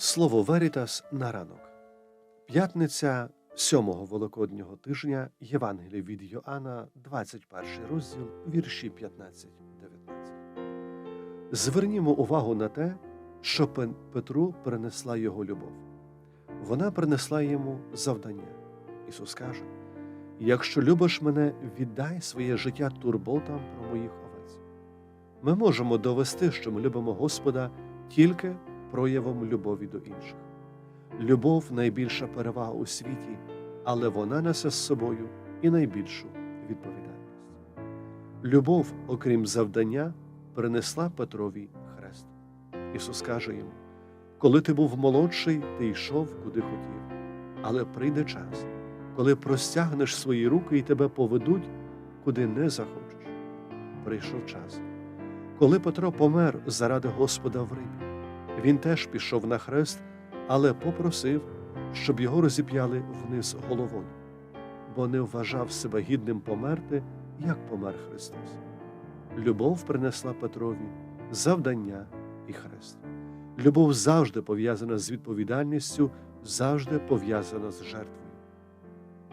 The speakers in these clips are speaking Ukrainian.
Слово Верітас на ранок. П'ятниця сьомого великоднього тижня Євангелія від Йоанна, 21 розділ, вірші 15-19. Звернімо увагу на те, що Петру принесла його любов. Вона принесла йому завдання. Ісус каже: Якщо любиш мене, віддай своє життя турботам про моїх овець. Ми можемо довести, що ми любимо Господа тільки проявом любові до інших. Любов найбільша перевага у світі, але вона несе з собою і найбільшу відповідальність. Любов, окрім завдання, принесла Петрові хрест. Ісус каже йому: коли ти був молодший, ти йшов куди хотів, але прийде час, коли простягнеш свої руки і тебе поведуть, куди не захочеш. Прийшов час. Коли Петро помер заради Господа в Римі, він теж пішов на хрест, але попросив, щоб його розіп'яли вниз головою, бо не вважав себе гідним померти, як помер Христос. Любов принесла Петрові завдання і хрест. Любов завжди пов'язана з відповідальністю, завжди пов'язана з жертвою.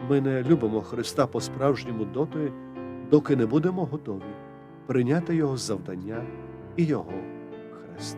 Ми не любимо Христа по-справжньому доти, доки не будемо готові прийняти Його завдання і Його хрест.